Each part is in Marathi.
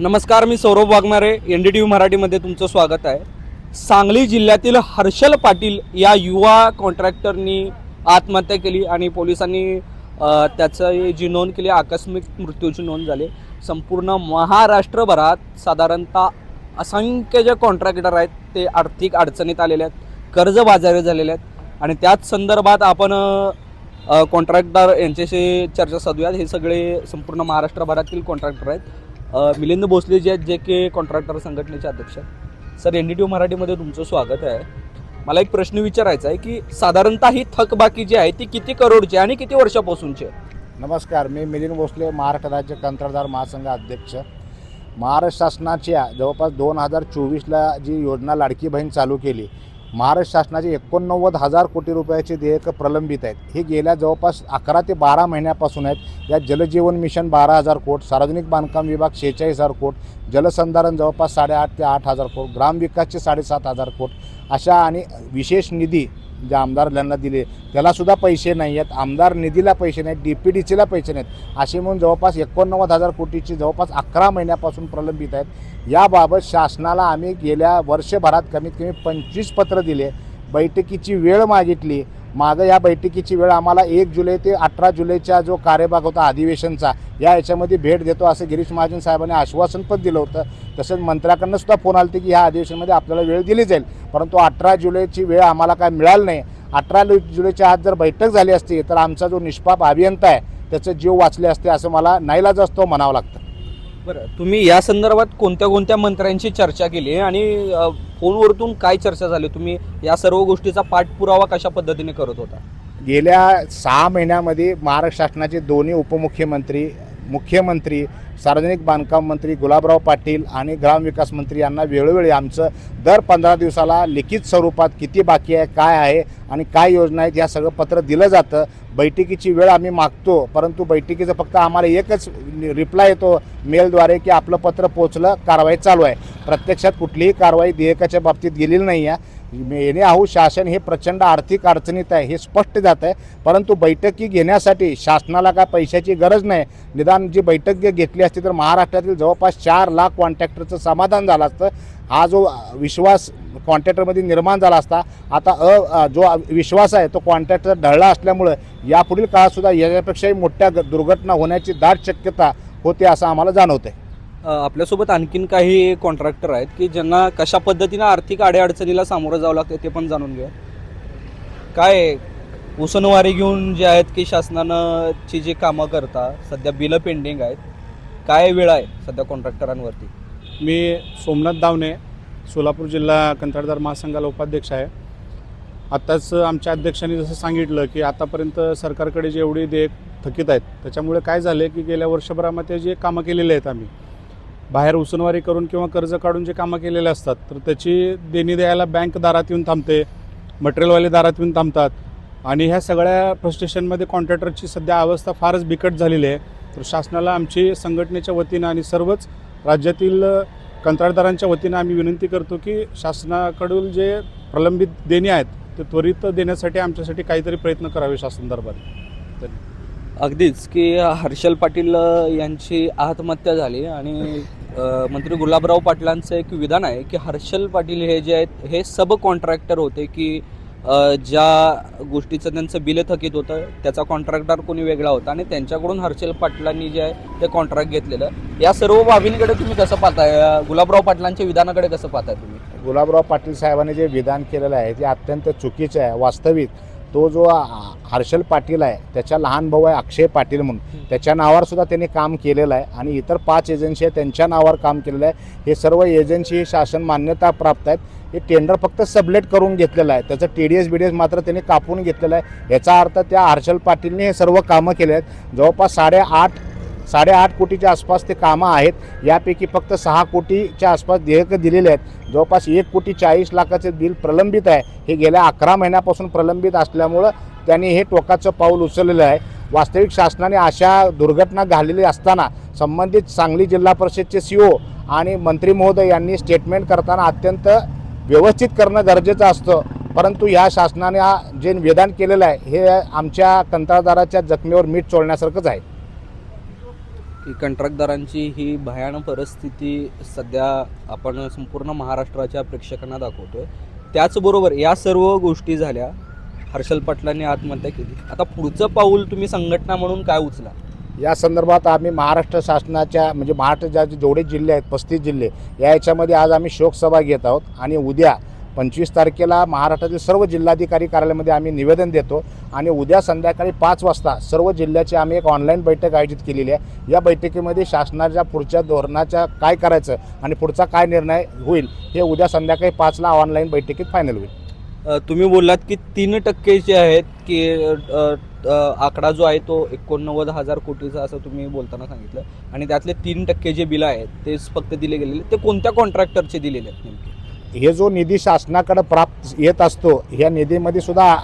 नमस्कार मी Saurabh Waghmare N D T V मराठीमध्ये तुमचं स्वागत आहे. सांगली जिल्ह्यातील हर्षल पाटील या युवा कॉन्ट्रॅक्टरनी आत्महत्या केली आणि पोलिसांनी त्याचं जी नोंद केली आकस्मिक मृत्यूची नोंद झाली. संपूर्ण महाराष्ट्रभरात साधारणतः असंख्य जे कॉन्ट्रॅक्टर आहेत ते आर्थिक अडचणीत आलेले आहेत कर्जबाजारी झालेले आहेत. आणि त्याच संदर्भात आपण कॉन्ट्रॅक्टर यांच्याशी चर्चा साधूयात. हे सगळे संपूर्ण महाराष्ट्रभरातील कॉन्ट्रॅक्टर आहेत. मिलिंद भोसले जे आहेत जे के कॉन्ट्रॅक्टर संघटनेचे अध्यक्ष सर एन डी टी मराठीमध्ये तुमचं स्वागत आहे. मला एक प्रश्न विचारायचा आहे की साधारणतः ही थकबाकी जी आहे ती किती करोडची आहे आणि किती वर्षापासूनची आहे? नमस्कार मी मिलिंद भोसले महाराष्ट्र राज्य कंत्राटदार महासंघ अध्यक्ष. महाराष्ट्र शासनाच्या जवळपास दोन हजार चोवीसला जी योजना लाडकी बहीण चालू केली महाराष्ट्र शासनाचे एकोणनव्वद हजार कोटी रुपयाचे देयक प्रलंबित आहेत. हे गेल्या जवळपास अकरा ते बारा महिन्यापासून आहेत. यात जलजीवन मिशन बारा हजार कोट सार्वजनिक बांधकाम विभाग शेहेचाळीस हजार कोट जलसंधारण जवळपास साडेआठ ते आठ हजार कोट ग्रामविकासचे साडेसात हजार कोट अशा आणि विशेष निधी जे आमदारांना दिले त्यालासुद्धा पैसे नाही आहेत. आमदार निधीला पैसे नाहीत डी पी डी सीला पैसे नाहीत. असे म्हणून जवळपास एकोणनव्वद हजार कोटीची जवळपास अकरा महिन्यापासून प्रलंबित आहेत. याबाबत शासनाला आम्ही गेल्या वर्षभरात कमीत कमी पंचवीस पत्र दिले. बैठकीची वेळ मागितली. मागं या बैठकीची वेळ आम्हाला एक जुलै ते अठरा जुलैचा जो कार्यभाग होता अधिवेशनचा या याच्यामध्ये भेट देतो असं गिरीश महाजन साहेबांनी आश्वासन पण दिलं होतं. तसंच मंत्र्याकडनं सुद्धा फोन आला की ह्या अधिवेशनमध्ये आपल्याला वेळ दिली जाईल. परंतु अठरा जुलैची वेळ आम्हाला काय मिळाली नाही. अठरा जुलैच्या आज जर बैठक झाली असती तर आमचा जो निष्पाप अभियंता आहे त्याचे जीव वाचले असते असं मला नाईलाज असतो म्हणावं लागतं. बरं तुम्ही या संदर्भात कोणत्या कोणत्या मंत्र्यांची चर्चा केली आणि फोनवरतून काय चर्चा झाली? तुम्ही या सर्व गोष्टीचा पाठपुरावा कशा पद्धतीने करत होता? गेल्या सहा महिन्यामध्ये महाराष्ट्र शासनाचे दोन्ही उपमुख्यमंत्री मुख्यमंत्री सार्वजनिक बांधकाम मंत्री गुलाबराव पाटील आणि ग्रामविकास मंत्री यांना वेळोवेळी आमचं दर पंधरा दिवसाला लिखित स्वरूपात किती बाकी आहे काय आहे आणि काय योजना आहेत या सगळं पत्र दिलं जातं. बैठकीची वेळ आम्ही मागतो परंतु बैठकीचं फक्त आम्हाला एकच रिप्लाय येतो मेलद्वारे की आपलं पत्र पोचलं कारवाई चालू आहे. प्रत्यक्षात कुठलीही कारवाई देयकाच्या बाबतीत गेलेली नाही आहे येणे आहो शासन हे प्रचंड आर्थिक अडचणीत आहे हे स्पष्ट जात आहे. परंतु बैठकी घेण्यासाठी शासनाला काय पैशाची गरज नाही. निदान जी बैठक घेतली असती तर महाराष्ट्रातील जवळपास चार लाख कॉन्ट्रॅक्टरचं समाधान झालं असतं. हा जो विश्वास कॉन्ट्रॅक्टरमध्ये निर्माण झाला असता आता अ जो विश्वास आहे तो कॉन्ट्रॅक्टर ढळला असल्यामुळं यापुढील काळातसुद्धा याच्यापेक्षाही मोठ्या दुर्घटना होण्याची दाट शक्यता होते असं आम्हाला जाणवतं आहे आपल्यासोबत आणखीन काही कॉन्ट्रॅक्टर आहेत की ज्यांना कशा पद्धतीनं आर्थिक अडीअडचणीला सामोरं जावं लागतं ते पण जाणून घ्या काय उसनवारी घेऊन जे आहेत की शासनानं ची जी कामं करता सध्या बिलं पेंडिंग आहेत. काय वेळ आहे सध्या कॉन्ट्रॅक्टरांवरती मी सोमनाथ दावणे सोलापूर जिल्हा कंत्राटदार महासंघाला उपाध्यक्ष आहे. आत्ताच आमच्या अध्यक्षांनी जसं सांगितलं की आतापर्यंत सरकारकडे जे एवढे देयक थकीत आहेत त्याच्यामुळे काय झालं की गेल्या वर्षभरामध्ये जे कामं केलेले आहेत आम्ही बाहेर उसनवारी करून किंवा कर्ज काढून जे कामं केलेले असतात तर त्याची देणी द्यायला बँक दारात येऊन थांबते मटेरियलवाले दारात येऊन थांबतात. आणि ह्या सगळ्या फ्रस्ट्रेशनमध्ये कॉन्ट्रॅक्टरची सध्या अवस्था फारच बिकट झालेली आहे. तर शासनाला आमची संघटनेच्या वतीनं आणि सर्वच राज्यातील कंत्राटदारांच्या वतीनं आम्ही विनंती करतो की शासनाकडून जे प्रलंबित देणी आहेत ते त्वरित देण्यासाठी आमच्यासाठी काहीतरी प्रयत्न करावे शासनदरबारी अगदीच की हर्षल पाटील यांची आत्महत्या झाली आणि मंत्री गुलाबराव पाटलांचं एक विधान आहे की हर्षल पाटील हे जे आहेत हे सब कॉन्ट्रॅक्टर होते की ज्या गोष्टीचं त्यांचं बिल थकीत होतं त्याचा कॉन्ट्रॅक्टर कोणी वेगळा होता आणि त्यांच्याकडून हर्षल पाटलांनी जे आहे ते कॉन्ट्रॅक्ट घेतलेलं. या सर्व बाबींकडे तुम्ही कसं पाहताय? गुलाबराव पाटलांच्या विधानाकडे कसं पाहताय तुम्ही? गुलाबराव पाटील साहेबांनी जे विधान केलेलं आहे ते अत्यंत चुकीचं आहे वास्तविक. तो जो हर्षल पाटील आहे त्याच्या लहान भाऊ आहे अक्षय पाटील म्हणून. त्याच्या नावावर सुद्धा त्यांनी काम केलेलं आहे आणि इतर पाच एजन्सी आहेत त्यांच्या नावावर काम केलेलं आहे. हे सर्व एजन्सी शासन मान्यता प्राप्त आहेत. हे टेंडर फक्त सबलेट करून घेतलेलं आहे. त्याचं T D S B D S मात्र त्यांनी कापून घेतलेलं आहे. याचा अर्थ त्या हर्षल पाटीलने हे सर्व कामं केले आहेत. जवळपास साडेआठ साडेआठ कोटीच्या आसपास ते कामं आहेत. यापैकी फक्त सहा कोटीच्या आसपास देयकं दिलेले आहेत. जवळपास एक कोटी चाळीस लाखाचे बिल प्रलंबित आहे. हे गेल्या अकरा महिन्यापासून प्रलंबित असल्यामुळं त्यांनी हे टोकाचं पाऊल उचललेलं आहे. वास्तविक शासनाने अशा दुर्घटना घालेली असताना संबंधित सांगली जिल्हा परिषदचे सी ओ आणि मंत्री महोदय यांनी स्टेटमेंट करताना अत्यंत व्यवस्थित करणं गरजेचं असतं. परंतु ह्या शासनाने जे निवेदन केलेलं आहे हे आमच्या कंत्राटदाराच्या जखमेवर मीठ चोळण्यासारखंच आहे. की कंत्राटदारांची ही भयानक परिस्थिती सध्या आपण संपूर्ण महाराष्ट्राच्या प्रेक्षकांना दाखवतोय. त्याचबरोबर या सर्व गोष्टी झाल्या हर्षल पाटलांनी आत्महत्या केली. आता पुढचं पाऊल तुम्ही संघटना म्हणून काय उचला? या संदर्भात आम्ही महाराष्ट्र शासनाच्या म्हणजे महाराष्ट्राच्या जेवढे जिल्हे आहेत पस्तीस जिल्हे या याच्यामध्ये आज आम्ही शोकसभा घेत आहोत आणि उद्या पंचवीस तारखेला महाराष्ट्रातील सर्व जिल्हाधिकारी कार्यालयामध्ये आम्ही निवेदन देतो आणि उद्या संध्याकाळी पाच वाजता सर्व जिल्ह्याची आम्ही एक ऑनलाईन बैठक आयोजित केलेली आहे. या बैठकीमध्ये शासनाच्या पुढच्या धोरणाच्या काय करायचं आणि पुढचा काय निर्णय होईल हे उद्या संध्याकाळी पाचला ऑनलाईन बैठकीत फायनल होईल. तुम्ही बोललात की तीन टक्के जे आहेत की आकडा जो आहे तो एकोणनव्वद हजार कोटीचा असं तुम्ही बोलताना सांगितलं. आणि त्यातले तीन टक्के जे बिल आहेत तेच फक्त दिले गेलेले ते कोणत्या कॉन्ट्रॅक्टरचे दिलेले आहेत नेमके? हे जो निधी शासनाकडे प्राप्त येत असतो ह्या निधीमध्ये सुद्धा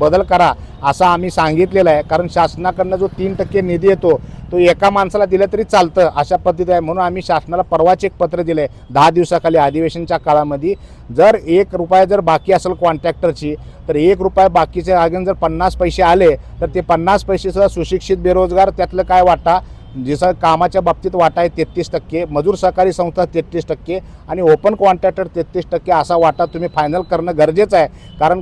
बदल करा असं आम्ही सांगितलेलं आहे. कारण शासनाकडनं जो तीन टक्के निधी येतो तो एका माणसाला दिला तरी चालतं अशा पद्धती आहे. म्हणून आम्ही शासनाला परवाच एक पत्र दिलं आहे. दहा दिवसाखाली अधिवेशनच्या काळामध्ये जर एक रुपया जर बाकी असेल कॉन्ट्रॅक्टरची तर एक रुपया बाकीचे अगेन जर पन्नास पैसे आले तर ते पन्नास पैसेसुद्धा सुशिक्षित बेरोजगार त्यातलं काय वाटा? जसं कामाच्या बाबतीत वाटा आहे तेहतीस टक्के मजूर सहकारी संस्था तेहतीस टक्के आणि ओपन कॉन्ट्रॅक्टर तेहतीस टक्के असा वाटा तुम्ही फायनल करणं गरजेचं आहे. कारण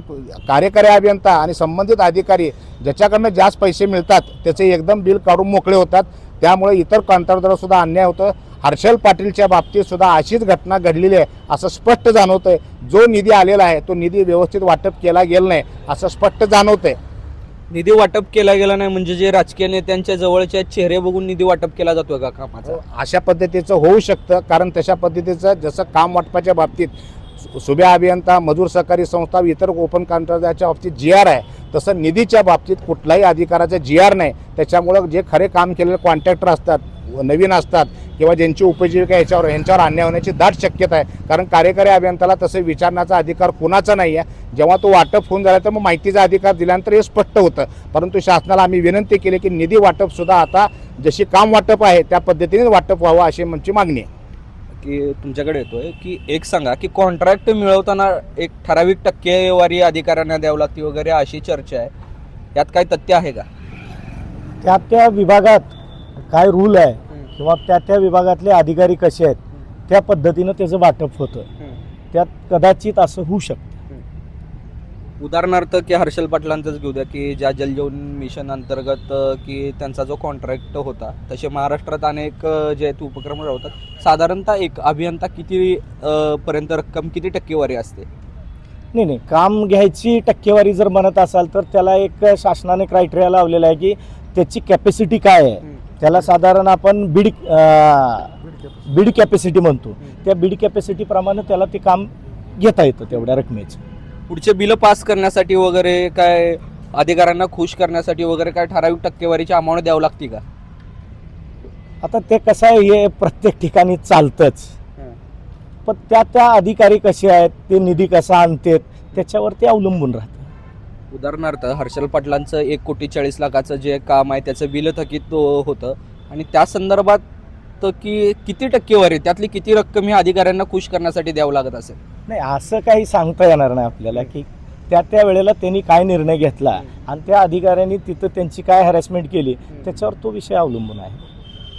कार्यकारी अभियंता आणि संबंधित अधिकारी ज्याच्याकडनं जास्त पैसे मिळतात त्याचे एकदम बिल काढून मोकळे होतात. त्यामुळे इतर कॉन्ट्रॅक्टरला अन्याय होतं हर्षल पाटीलच्या बाबतीतसुद्धा अशीच घटना घडलेली आहे असं स्पष्ट जाणवतंय. जो निधी आलेला आहे तो निधी व्यवस्थित वाटप केला गेला नाही असं स्पष्ट जाणवतं आहे निधी वाटप केला गेला नाही म्हणजे जे राजकीय नेत्यांच्या जवळचे चेहरे बघून निधी वाटप केला जातोय का कामाचा? हो, अशा पद्धतीचं होऊ शकतं कारण तशा पद्धतीचं जसं काम वाटपाच्या बाबतीत सुभे सुभ्या अभियंता मजूर सहकारी संस्था इतर ओपन कॉन्ट्रॅक्टरच्या बाबतीत जी आर आहे तसं निधीच्या बाबतीत कुठलाही अधिकाराचा जी आर नाही. त्याच्यामुळं जे खरे काम केलेले कॉन्ट्रॅक्टर असतात नवीन असतात किंवा ज्यांची उपजीविका याच्यावर यांच्यावर अन्याय होण्याची दाट शक्यता आहे. कारण कार्यकारी अभियंताला तसे विचारण्याचा अधिकार कुणाचा नाही आहे जेव्हा तो वाटप होऊन झाला तर मग माहितीचा अधिकार दिल्यानंतर हे स्पष्ट होतं. परंतु शासनाला आम्ही विनंती केली की निधी वाटपसुद्धा आता जशी काम वाटप आहे त्या पद्धतीने वाटप व्हावं अशी आमची मागणी आहे. की तुमच्याकडे येतोय की एक सांगा की कॉन्ट्रॅक्ट मिळवताना एक ठराविक टक्केवारी अधिकाऱ्यांना द्यावं लागते वगैरे अशी चर्चा आहे. यात काही तथ्य आहे का? त्या त्या विभागात काय रूल आहे किंवा त्या त्या विभागातले अधिकारी कसे आहेत त्या पद्धतीनं त्याचं वाटप होतं. त्यात कदाचित असं होऊ शकतं. उदाहरणार्थ की हर्षल पाटलांचंच घेऊ द्या की ज्या जलजीवन मिशन अंतर्गत की त्यांचा जो कॉन्ट्रॅक्ट होता तसे महाराष्ट्रात अनेक जे आहेत उपक्रम राबवतात. साधारणतः एक अभियंता किती पर्यंत रक्कम किती टक्केवारी असते? नाही नाही काम घ्यायची टक्केवारी जर म्हणत असाल तर त्याला एक शासनाने क्रायटेरिया लावलेला आहे की त्याची कॅपॅसिटी काय आहे. त्याला साधारण आपण बीड बीड कॅपॅसिटी म्हणतो. त्या बीड कॅपॅसिटीप्रमाणे त्याला ते काम घेता येतं तेवढ्या रकमेचं. पुढचे बिल पास करण्यासाठी वगैरे काय अधिकाऱ्यांना खुश करण्यासाठी वगैरे काय ठराविक टक्केवारीची अमाऊंट द्यावं लागते का? आता ते कसं आहे हे प्रत्येक ठिकाणी चालतंच. पण त्या त्या अधिकारी कसे आहेत ते निधी कसा आणतात त्याच्यावर ते अवलंबून राहतं. उदाहरणार्थ हर्षल पाटलांचं एक कोटी चाळीस लाखाचं जे काम आहे त्याचं बिल थकीत होतं. आणि त्या संदर्भात तर की किती टक्केवारी त्यातली किती रक्कम ही अधिकाऱ्यांना खुश करण्यासाठी द्यावं लागत असेल? नाही असं काही सांगता येणार नाही आपल्याला की त्या त्या वेळेला त्यांनी काय निर्णय घेतला आणि त्या अधिकाऱ्यांनी तिथं त्यांची काय हॅरॅसमेंट केली त्याच्यावर तो विषय अवलंबून आहे.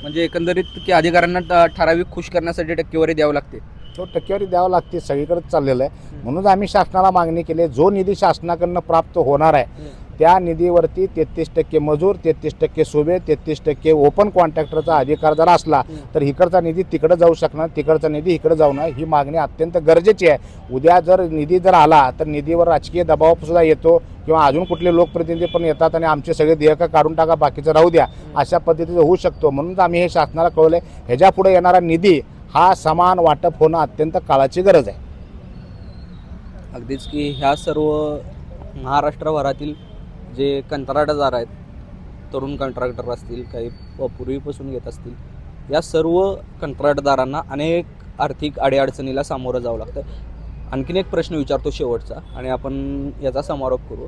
म्हणजे एकंदरीत की अधिकाऱ्यांना ठराविक खुश करण्यासाठी टक्केवारी द्यावी लागते? तो टक्केवारी द्यावं लागते सगळीकडे चाललेलं आहे. म्हणून आम्ही शासनाला मागणी केली आहे, जो निधी शासनाकडनं प्राप्त होणार आहे त्या निधीवरती तेहतीस टक्के मजूर तेहतीस टक्के सुबे तेहतीस टक्के ओपन कॉन्ट्रॅक्टरचा अधिकार जर असला तर इकडचा निधी तिकडं जाऊ शकणार तिकडचा निधी इकडं जाऊ नये ही मागणी अत्यंत गरजेची आहे. उद्या जर निधी जर आला तर निधीवर राजकीय दबाव सुद्धा येतो किंवा अजून कुठले लोकप्रतिनिधी पण येतात आणि आमचे सगळे देयकं काढून टाका बाकीचं राहू द्या अशा पद्धतीचं होऊ शकतो. म्हणून आम्ही हे शासनाला कळवलं आहे ह्याच्या पुढे येणारा निधी हा समान वाटप होणं अत्यंत काळाची गरज आहे. अगदीच की ह्या सर्व महाराष्ट्रभरातील जे कंत्राटदार आहेत तरुण कंत्राटदार असतील काही प- पूर्वीपासून घेत असतील या सर्व कंत्राटदारांना अनेक आर्थिक अडीअडचणीला सामोरं जावं लागतं. आणखीन एक प्रश्न विचारतो शेवटचा आणि आपण याचा समारोप करू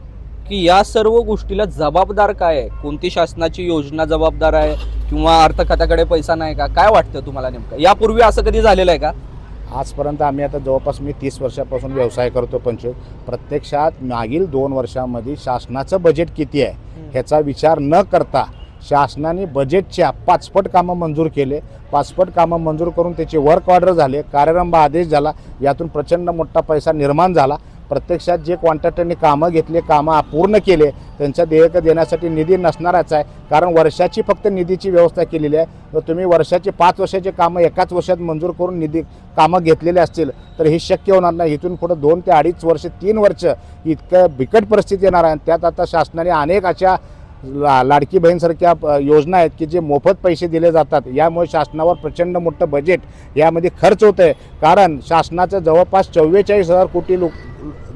की या सर्व गोष्टीला जबाबदार काय आहे? कोणती शासनाची योजना जबाबदार आहे? किंवा अर्थ खात्याकडे पैसा नाही का? काय वाटतं तुम्हाला नेमकं? यापूर्वी असं कधी झालेलं आहे का? आजपर्यंत आम्ही आता जवळपास मी तीस वर्षापासून व्यवसाय करतो पंचवीस प्रत्यक्षात मागील दोन वर्षामध्ये शासनाचं बजेट किती आहे ह्याचा विचार न करता शासनाने बजेटच्या पाचपट कामं मंजूर केले. पाचपट कामं मंजूर करून त्याचे वर्क ऑर्डर झाले. कार्यारंभ आदेश झाला. यातून प्रचंड मोठा पैसा निर्माण झाला. प्रत्यक्षात जे कॉन्ट्रॅक्टरने कामं घेतले कामं पूर्ण केले त्यांच्या देयकं देण्यासाठी निधी नसणाराच आहे. कारण वर्षाची फक्त निधीची व्यवस्था केलेली आहे. तर तुम्ही वर्षाचे पाच वर्षाचे कामं एकाच वर्षात मंजूर करून निधी कामं घेतलेले असतील तर हे शक्य होणार नाही. इथून पुढं दोन ते अडीच वर्ष तीन वर्ष इतकं बिकट परिस्थिती येणार आहे. आणि त्यात आता शासनाने अनेक अशा ला लाडकी बहीणसारख्या योजना आहेत की जे मोफत पैसे दिले जातात. यामुळे शासनावर प्रचंड मोठं बजेट यामध्ये खर्च होतं आहे कारण शासनाचं जवळपास चव्वेचाळीस हजार कोटी लोक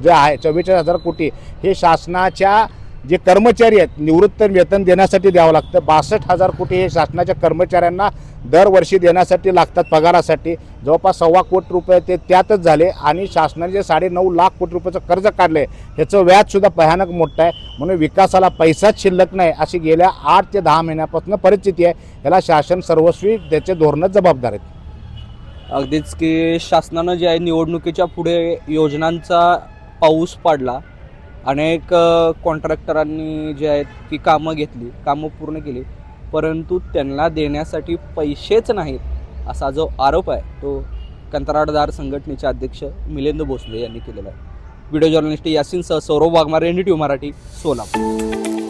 जे आहे चव्वेचाळीस हजार कोटी हे शासनाच्या जे कर्मचारी आहेत निवृत्त वेतन देण्यासाठी द्यावं लागतं. बासष्ट हजार कोटी हे शासनाच्या कर्मचाऱ्यांना दरवर्षी देण्यासाठी लागतात पगारासाठी. जवळपास सव्वा कोटी रुपये ते त्यातच झाले आणि शासनाने जे साडेनऊ लाख कोटी रुपयाचं कर्ज काढलं आहे ह्याचं व्याजसुद्धा भयानक मोठं आहे. म्हणून विकासाला पैसाच शिल्लक नाही अशी गेल्या आठ ते दहा महिन्यापासून परिस्थिती आहे. याला शासन सर्वस्वी त्याचे धोरणं जबाबदार आहेत. अगदीच की शासनानं जे आहे निवडणुकीच्या पुढे योजनांचा पाऊस पाडला. अनेक कॉन्ट्रॅक्टरांनी जे आहेत ती कामं घेतली कामं पूर्ण केली. परंतु त्यांना देण्यासाठी पैसेच नाहीत असा जो आरोप आहे तो कंत्राटदार संघटनेचे अध्यक्ष मिलिंद भोसले यांनी केलेला आहे. व्हिडिओ जर्नलिस्ट यासिनसह सौरभ वाघमारे एन टी मराठी सोलापूर.